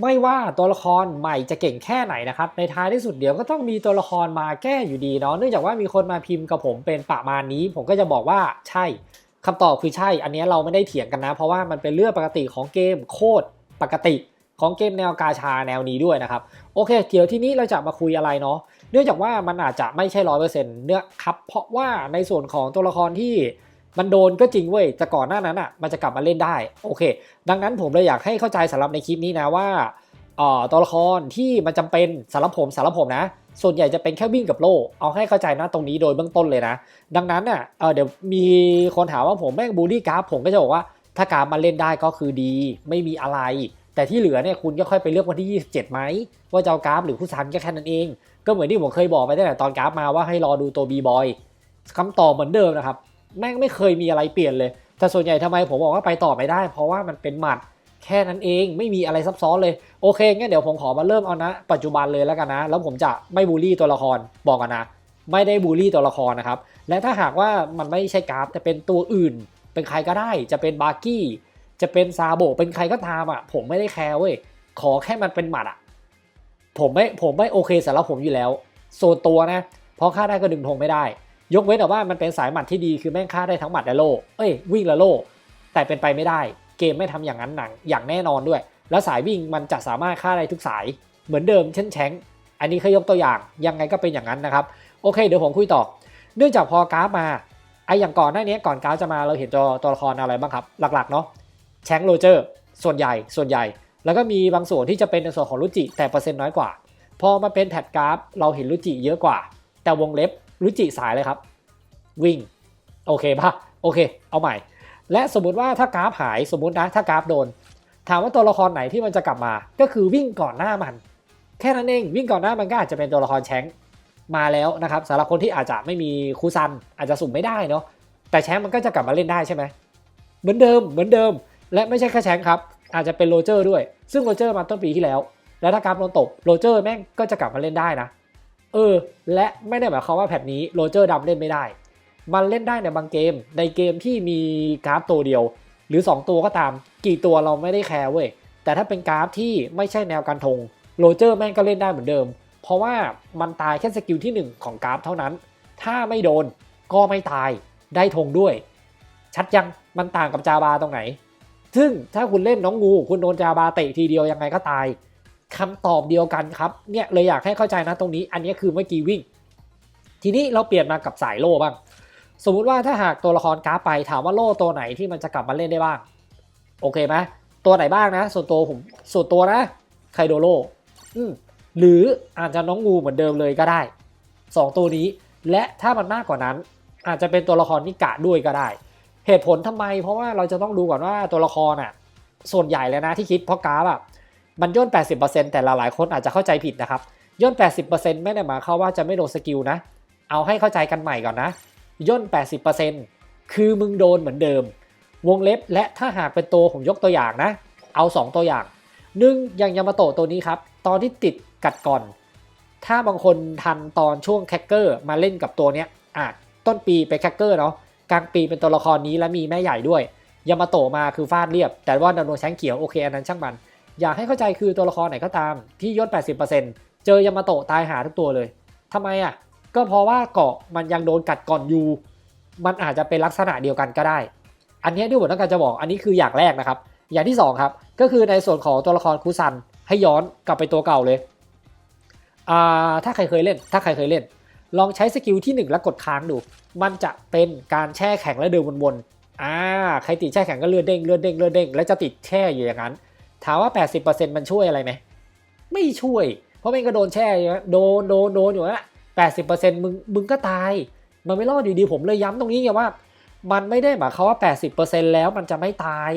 ไม่ว่าตัวละครใหม่จะเก่งแค่ไหนนะครับ ในท้ายที่สุดเดี๋ยวก็ต้องมีตัวละครมาแก้อยู่ดีเนาะเนื่องจากว่ามีคนมาพิมพ์กับผมเป็นประมาณนี้ ผมก็จะบอกว่าใช่คำตอบคือใช่ อันนี้เราไม่ได้เถียงกันนะ เพราะว่ามันเป็นเรื่องปกติของเกมโคตรปกติของเกมแนวกาชาแนวนี้ด้วยนะครับ โอเค เดี๋ยวที่นี้เราจะมาคุยอะไรเนาะเนื่องจากว่ามันอาจจะไม่ใช่ร้อยเปอร์เซ็นต์เนื่อครับ เพราะว่าในส่วนของตัวละครที่ มันโดนก็จริงเว้ยแต่ก่อนหน้านั้นอะมันจะกลับมาเล่นได้โอเค ดังนั้นผมเลยอยากให้เข้าใจสำหรับในคลิปนี้นะว่าตัวละครที่มันจำเป็นสำหรับผมสำหรับผมนะ ส่วนใหญ่จะเป็นแค่วิ่งกับโล่เอาให้เข้าใจนะตรงนี้โดยเบื้องต้นเลยนะ ดังนั้นอะเเดี๋ยวมีคนถามว่าผมแม่งบูลลี่กราฟผมก็จะบอกว่าถ้ากราฟมันเล่นได้ก็คือดี ไม่มีอะไร แต่ที่เหลือเนี่ยคุณก็ค่อยไปเลือกวันที่ 27 ไหม ว่าจะเอากราฟหรือผู้ซันก็แค่นั้นเอง ก็เหมือนที่ผมเคยบอกไปตั้งแต่ตอนกราฟมาว่าให้รอดูตัวบีบอยคำตอบเหมือนเดิมนะครับ แม่งไม่เคยมีอะไรเปลี่ยนเลย แต่ส่วนใหญ่ทำไมผมบอกว่าไปต่อไม่ได้ เพราะว่ามันเป็นหมัดแค่นั้นเองไม่มีอะไรซับซ้อนเลยโอเคงั้นเดี๋ยวผมขอมาเริ่มเอานะ ปัจจุบันเลยแล้วกันนะ แล้วผมจะไม่บูลลี่ตัวละครบอกกันนะ ไม่ได้บูลลี่ตัวละครนะครับ และถ้าหากว่ามันไม่ใช่กราฟแต่เป็นตัวอื่น เป็นใครก็ได้ จะเป็นบาร์กี้ จะเป็นซาโบเป็นใครก็ตามอะ ผมไม่ได้แคร์เว้ยขอแค่มันเป็นหมัดอะ ผมไม่ผมไม่โอเคสำหรับผมอยู่แล้วส่วนตัวนะเพราะฆ่าได้ก็ดึงธงไม่ได้ ยกเว้นแต่ว่ามันเป็นสายหมัดที่ดีคือแม่งฆ่าได้ทั้งหมัดและโล่เอ้ยวิ่งและโล่แต่เป็นไปไม่ได้ เกมไม่ทำอย่างนั้นหนังอย่างแน่นอนด้วย แล้วสายวิ่งมันจะสามารถฆ่าได้ทุกสายเหมือนเดิมเช่นแชงอันนี้เคยยกตัวอย่างยังไงก็เป็นอย่างนั้นนะครับโอเคเดี๋ยวผมคุยต่อ เนื่องจากพอกราฟมาไออย่างก่อนหน้านี้ก่อนกราฟจะมาเราเห็นตัวตัวละครอะไรบ้างครับ หลักๆเนาะแชงโรเจอร์ส่วนใหญ่ส่วนใหญ่ แล้วก็มีบางส่วนที่จะเป็นในส่วนของรุจิแต่เปอร์เซ็นต์น้อยกว่า พอมาเป็นแพทกราฟเราเห็นรุจิเยอะกว่า แต่วงเล็บ รุจิสายเลยครับ วิ่ง โอเคปะโอเค เอาใหม่ และสมมุติว่าถ้ากราฟหายสมมุตินะถ้ากราฟโดน ถามว่าตัวละครไหนที่มันจะกลับมา ก็คือวิ่งก่อนหน้ามัน แค่นั้นเองวิ่งก่อนหน้ามันก็อาจจะเป็นตัวละครแชงมาแล้วนะครับสำหรับคนที่อาจจะไม่มีคูซันอาจจะสุ่มไม่ได้เนาะแต่แชงมันก็จะกลับมาเล่นได้ใช่ไหมเหมือนเดิมเหมือนเดิม และไม่ใช่แค่แชงค์ครับ อาจจะเป็นโรเจอร์ด้วย ซึ่งโรเจอร์มาต้นปีที่แล้ว แล้วถ้ากราฟโดนตบโรเจอร์แม่งก็จะกลับมาเล่นได้นะ เออ และไม่ได้หมายความว่าแพทนี้โรเจอร์ดำเล่นไม่ได้ มันเล่นได้ในบางเกม ในเกมที่มีกราฟตัวเดียว หรือ 2 ตัวก็ตาม กี่ตัวเราไม่ได้แคร์เว้ย แต่ถ้าเป็นกราฟที่ไม่ใช่แนวการธงโรเจอร์แม่งก็เล่นได้เหมือนเดิม เพราะว่ามันตายแค่สกิลที่ 1 ของกราฟเท่านั้น ถ้าไม่โดนก็ไม่ตาย ได้ธงด้วย ชัดยัง มันต่างกับจาบาตรงไหน ซึ่งถ้าคุณเล่นน้องงู คุณโดนจาบาเตะทีเดียวยังไงก็ตาย คำตอบเดียวกันครับเนี่ยเลยอยากให้เข้าใจนะตรงนี้ อันนี้คือเมื่อกี้วิ่ง ทีนี้เราเปลี่ยนมากับสายโล่บ้าง สมมุติว่าถ้าหากตัวละครกาไปถามว่าโล่ตัวไหนที่มันจะกลับมาเล่นได้บ้าง โอเคไหมตัวไหนบ้างนะ ส่วนตัวผมส่วนตัวนะไคโดโลอืมหรืออาจจะน้องงูเหมือนเดิมเลยก็ได้ 2 ตัวนี้ และถ้ามันมากกว่านั้น อาจจะเป็นตัวละครนิกะด้วยก็ได้ เหตุผลทำไม เพราะว่าเราจะต้องดูก่อนว่าตัวละครอะ ส่วนใหญ่เลยนะที่คิดเพราะกราฟอะ มันย่น 80%แต่หลายๆคนอาจจะเข้าใจผิดนะครับ ย่น 80%ไม่ได้หมายความว่าจะไม่โดนสกิลนะ เอาให้เข้าใจกันใหม่ก่อนนะ ย่น 80%คือมึงโดนเหมือนเดิม วงเล็บและถ้าหากเป็นตัวผมยกตัวอย่างนะ เอา 2 ตัวอย่างหนึ่งอย่างยามาโตะตัวนี้ครับ ตอนที่ติดกัดก่อน ถ้าบางคนทันตอนช่วงแคคเกอร์มาเล่นกับตัวเนี้ยอะต้นปีไปแคคเกอร์เนาะกลางปีเป็นตัวละครนี้และมีแม่ใหญ่ด้วยยามาโตะมาคือฟาดเรียบ แต่ว่าดานโนแชงเขียวโอเคอันนั้นช่างมัน อยากให้เข้าใจคือตัวละครไหนก็ตามที่ย่น80%เจอยามาโตะตายหาทุกตัวเลยทำไมอะ ก็เพราะว่าเกาะมันยังโดนกัดก่อนอยู่ มันอาจจะเป็นลักษณะเดียวกันก็ได้ อันนี้ที่ผมต้องการจะบอกอันนี้คืออย่างแรกนะครับ อย่างที่ 2 ครับ ก็คือในส่วนของตัวละครคูซันให้ย้อนกลับไปตัวเก่าเลยอ่าถ้าใครเคยเล่น ถ้าใครเคยเล่น ลองใช้สกิลที่ 1 แล้วกดค้างดู มันจะเป็นการแช่แข็งและเดินวนๆอ่าใครติดแช่แข็งก็เลือดเด้งเลือดเด้งเลือดเด้งแล้วจะติดแช่อยู่อย่างนั้น ถามว่า 80%มันช่วยอะไรไหม ไม่ช่วย เพราะมันก็โดนแช่อยู่นะโดนโดนโดนอยู่นะแปดสิบเปอร์เซ็นต์มึงมึงก็ตาย มันไม่รอดอยู่ดีผมเลยย้ำตรงนี้ไงว่า มันไม่ได้หมายความว่า80%แล้วมันจะไม่ตาย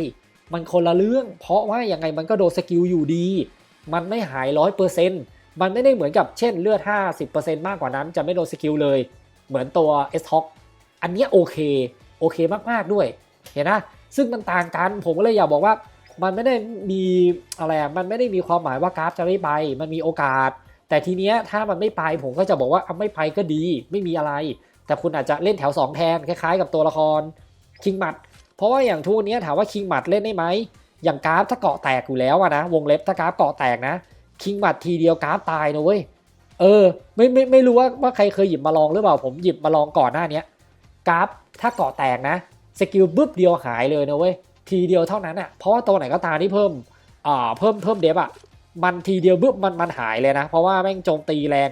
มันคนละเรื่อง เพราะว่ายังไงมันก็โดนสกิลอยู่ดี มันไม่หายร้อยเปอร์เซ็นต์มันไม่ได้เหมือนกับเช่นเลือด50%มากกว่านั้นจะไม่โดนสกิลเลย เหมือนตัว s t o c อันนี้โอเค โอเคมากๆด้วย เห็นนะ ซึ่งมันต่างกันผมก็เลยอยากบอกว่า มันไม่ได้มีอะไรมันไม่ได้มีความหมายว่ากราฟจะไม่ไป มันมีโอกาส แต่ทีเนี้ยถ้ามันไม่ไปผมก็จะบอกว่าเอาไม่ไปก็ดี ไม่มีอะไร แต่คุณอาจจะเล่นแถว 2 แทนคล้ายๆ กับตัวละครคิงมัดเพราะว่าอย่างทุกนี้ถามว่าคิงมัดเล่นได้ไหมอย่างกราฟถ้าเกาะแตกอยู่แล้วนะวงเล็บถ้ากราฟเกาะแตกนะคิงบัตรทีเดียวกราฟตายนะเว้ยเออไม่ไม่ไม่รู้ว่าว่าใครเคยหยิบมาลองหรือเปล่าผมหยิบมาลองก่อนหน้าเนี้ยกราฟถ้าเกาะแตกนะสกิลบึ๊บเดียวหายเลยนะเว้ย ทีเดียวเท่านั้นอะเพราะว่าตัวไหนก็ตามที่เพิ่มอ่าเพิ่มเพิ่มเดฟอะมันทีเดียวบึ๊บมันมันหายเลยนะ เพราะว่าแม่งโจมตีแรง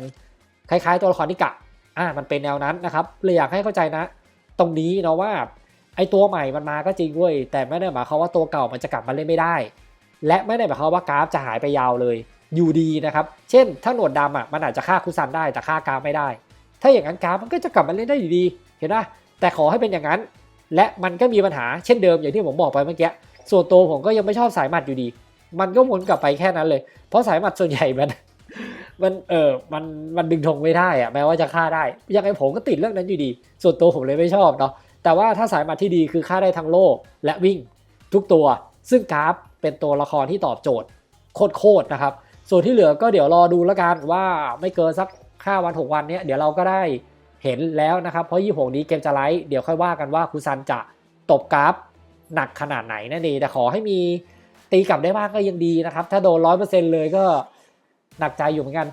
คล้ายๆ ตัวละครที่กะอ่ามันเป็นแนวนั้นนะครับเลยอยากให้เข้าใจนะ ตรงนี้เนาะว่าไอตัวใหม่มันมาก็จริงเว้ยแต่ไม่ได้หมายความว่าตัวเก่ามันจะกลับมาเล่นไม่ได้ และไม่ได้หมายความว่ากราฟจะหายไปยาวเลยอยู่ดีนะครับเช่น ถ้าหนวดดำอะมันอาจจะฆ่าคุซันได้แต่ฆ่ากราฟไม่ได้ ถ้าอย่างนั้นกราฟมันก็จะกลับมาเล่นได้อยู่ดีเห็นไหมแต่ขอให้เป็นอย่างนั้น และมันก็มีปัญหาเช่นเดิมอย่างที่ผมบอกไปเมื่อกี้ส่วนตัวผมก็ยังไม่ชอบสายหมัดอยู่ดี มันก็วนกลับไปแค่นั้นเลย เพราะสายหมัดส่วนใหญ่มันมันเออมันมันดึงธงไม่ได้อะแม้ว่าจะฆ่าได้ ยังไงผมก็ติดเรื่องนั้นอยู่ดี ส่วนตัวผมเลยไม่ชอบเนาะแต่ว่าถ้าสายหมัดที่ดีคือฆ่าได้ทั้งโล่และวิ่งทุกตัว ซึ่งกราฟเป็นตัวละครที่ตอบโจทย์โคตรๆนะครับ ส่วนที่เหลือก็เดี๋ยวรอดูแล้วกันว่าไม่เกินสัก5วัน6วันเนี้ยเดี๋ยวเราก็ได้ เห็นแล้วนะครับเพราะยี่หกนี้เกมจะไลฟ์เดี๋ยวค่อยว่ากันว่าคุซันจะตบกราฟหนักขนาดไหนนั่นเองแต่ขอให้มีตีกลับได้บ้างก็ยังดีนะครับ ถ้าโดนร้อยเปอร์เซ็นต์เลยก็หนักใจอยู่เหมือนกัน